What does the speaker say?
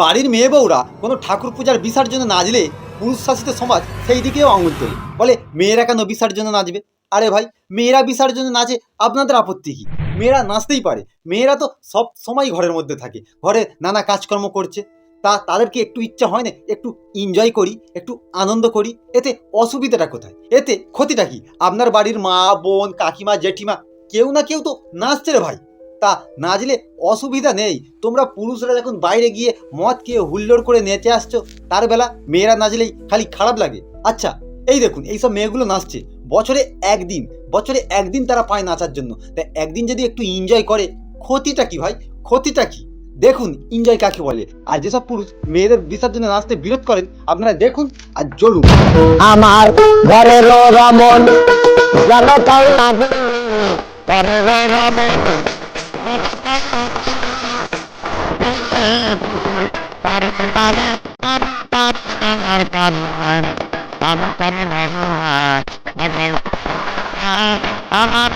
বাড়ির মেয়ে বউরা কোনো ঠাকুর পূজার বিসর্জনে নাচলে পুরুষ শাসিত সমাজ সেই দিকেও আঙুল তোলে। বলে, মেয়েরা কেন বিসর্জনে নাচবে আরে ভাই, মেয়েরা বিসর্জনে নাচে আপনাদের আপত্তি কী? মেয়েরা নাচতেই পারে। মেয়েরা তো সব সময় ঘরের মধ্যে থাকে। ঘরে নানা কাজকর্ম করছে। তা তাদেরকে একটু ইচ্ছা হয় না? একটু এনজয় করি, একটু আনন্দ করি? এতে অসুবিধাটা কোথায়? এতে ক্ষতিটা কি? আপনার বাড়ির মা, বোন, কাকিমা, জেঠিমা কেউ না কেউ তো নাচছে রে ভাই। তা নাচলে অসুবিধা নেই। তোমরা পুরুষরা যখন বাইরে গিয়ে মদ খেয়ে হুল্লোড় করে নেচে আসছো, তার বেলা মেয়েরা নাচলেই খালি খারাপ লাগে। আচ্ছা এই দেখুন, এইসব মেয়েগুলো নাচছে। বছরে একদিন বছরে একদিন তারা পায় নাচার জন্য। তাই একদিন যদি একটু এনজয় করে, ক্ষতিটা কি ভাই? ক্ষতিটা কি? দেখুন এনজয় কাকে বলে। আর যেসব পুরুষ মেয়েদের বিসর্জনে নাচতে বিরোধ করেন, আপনারা দেখুন আর জ্বলুন। আমার ঘরের রমন যেন তাই লাগে ঘরের রমন আমার